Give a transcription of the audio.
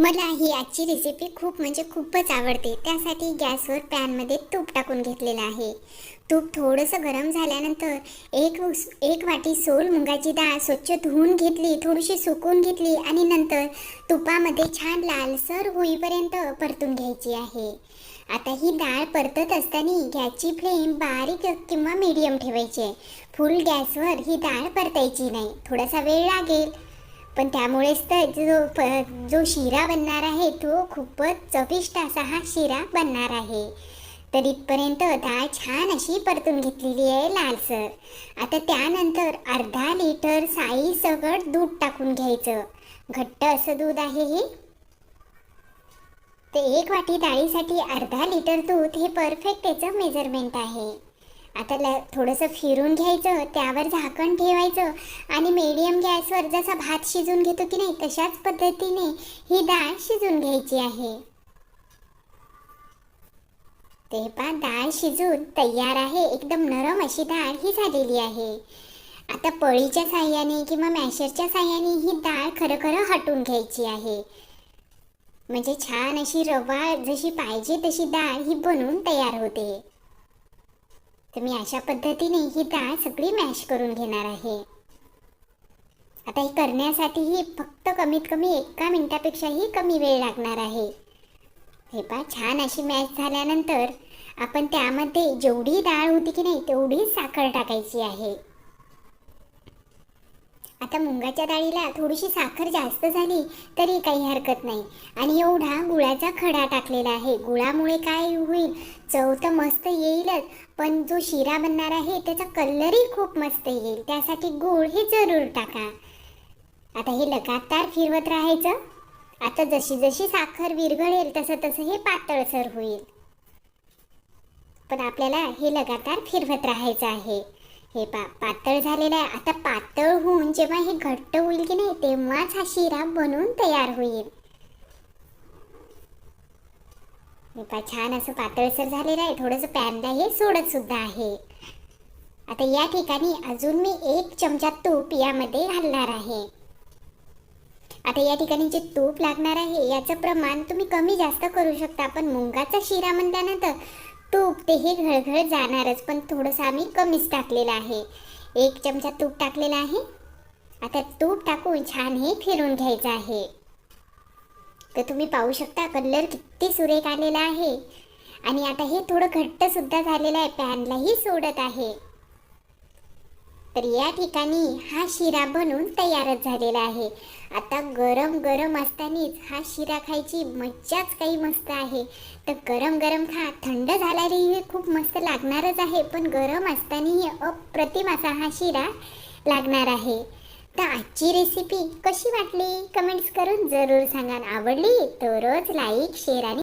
मला ही आजची रेसिपी खूप म्हणजे खूपच आवडते. त्यासाठी गॅसवर पॅनमध्ये तूप टाकून घेतलेलं आहे. तूप थोडंसं गरम झाल्यानंतर एक उस- एक वाटी सोल मुगाची डाळ स्वच्छ धुवून घेतली थोडीशी सुकून घेतली आणि नंतर तुपामध्ये छान लालसर होईपर्यंत परतून घ्यायची आहे. आता ही डाळ परतत असताना गॅसची फ्लेम बारीक किंवा मीडियम ठेवायची आहे. फुल गॅसवर ही डाळ परतायची नाही. थोडासा वेळ लागेल. पण त्यामुळेच तर जो प जो शिरा बनणार आहे तो खूपच चविष्ट असा हा शिरा बनणार आहे. तर इथपर्यंत डाळ छान अशी परतून घेतलेली आहे लालसर आता त्यानंतर अर्धा लिटर साई सगट दूध टाकून घ्यायचं. घट्ट असं दूध आहे हे. ते एक वाटी डाळीसाठी अर्धा लिटर दूध हे परफेक्ट त्याचं मेजरमेंट आहे. आता ल थोडंसं फिरून घ्यायचं त्यावर झाकण ठेवायचं आणि मीडियम गॅसवर जसा भात शिजून घेतो की नाही तशाच पद्धतीने ही डाळ शिजून घ्यायची आहे. ते पा डाळ शिजून तयार आहे. एकदम नरम अशी डाळ ही झालेली आहे. आता पळीच्या साह्याने किंवा मॅशरच्या साह्याने ही डाळ खरं खरं हटून घ्यायची आहे. म्हणजे छान अशी रवा जशी पाहिजे तशी डाळ ही बनवून तयार होते. तर मी अशा पद्धतीने ही डाळ सगळी मॅश करून घेणार आहे. आता हे करण्यासाठीही फक्त कमीत कमी एका मिनिटापेक्षाही कमी वेळ लागणार आहे. हे पा छान अशी मॅश झाल्यानंतर आपण त्यामध्ये जेवढी डाळ होती की नाही तेवढीच साखर टाकायची आहे. आता मुंगाच्या डाळीला थोडीशी साखर जास्त झाली तरी काही हरकत नाही. आणि एवढा गुळाचा खडा टाकलेला आहे. गुळामुळे काय होईल? चव तर मस्त येईलच पण जो शिरा बनणार आहे त्याचा कलरही खूप मस्त येईल. त्यासाठी गुळ हे जरूर टाका. आता हे लगातार फिरवत राहायचं. आता जशी जशी साखर विरघळेल तसं तसं हे पातळसर होईल. पण आपल्याला हे लगातार फिरवत राहायचं आहे. हे पा पातळ झालेलं आहे. आता पातळ होऊन जेव्हा हे घट्ट होईल की नाही तेव्हाच हा शिरा बनवून तयार होईल. छान असं पातळसर झालेलं आहे. थोडंसं पॅनला हे सोडत सुद्धा आहे. आता या ठिकाणी अजून मी एक चमचा तूप यामध्ये घालणार आहे. आता या ठिकाणी जे तूप लागणार आहे याचं प्रमाण तुम्ही कमी जास्त करू शकता. पण मुंगाचा शिरा म्हणल्यानंतर तूप ते हे घळघळ जाणारच पण थोडंसं आम्ही कमीच टाकलेलं आहे. एक चमचा तूप टाकलेला आहे. आता तूप टाकून छान हे फिरून घ्यायचं आहे. तर तुम्ही पाहू शकता कलर किती सुरेख आलेला आहे. आणि आता हे थोडं घट्टसुद्धा झालेलं आहे पॅनलाही सोडत आहे. तर या ठिकाणी हा शिरा बनून तयारच झालेला आहे. आता गरम गरम असतानाच हा शिरा खायची मज्जाच काही मस्त आहे. तर गरम गरम खा. थंड झाल्याने खूप मस्त लागणारच आहे पण गरम असतानाही अप्रतिम असा हा शिरा लागणार आहे. तर आजची रेसिपी कशी वाटली? कमेंट्स करून जरूर सांगा. आवडली तरच लाईक शेअर आणि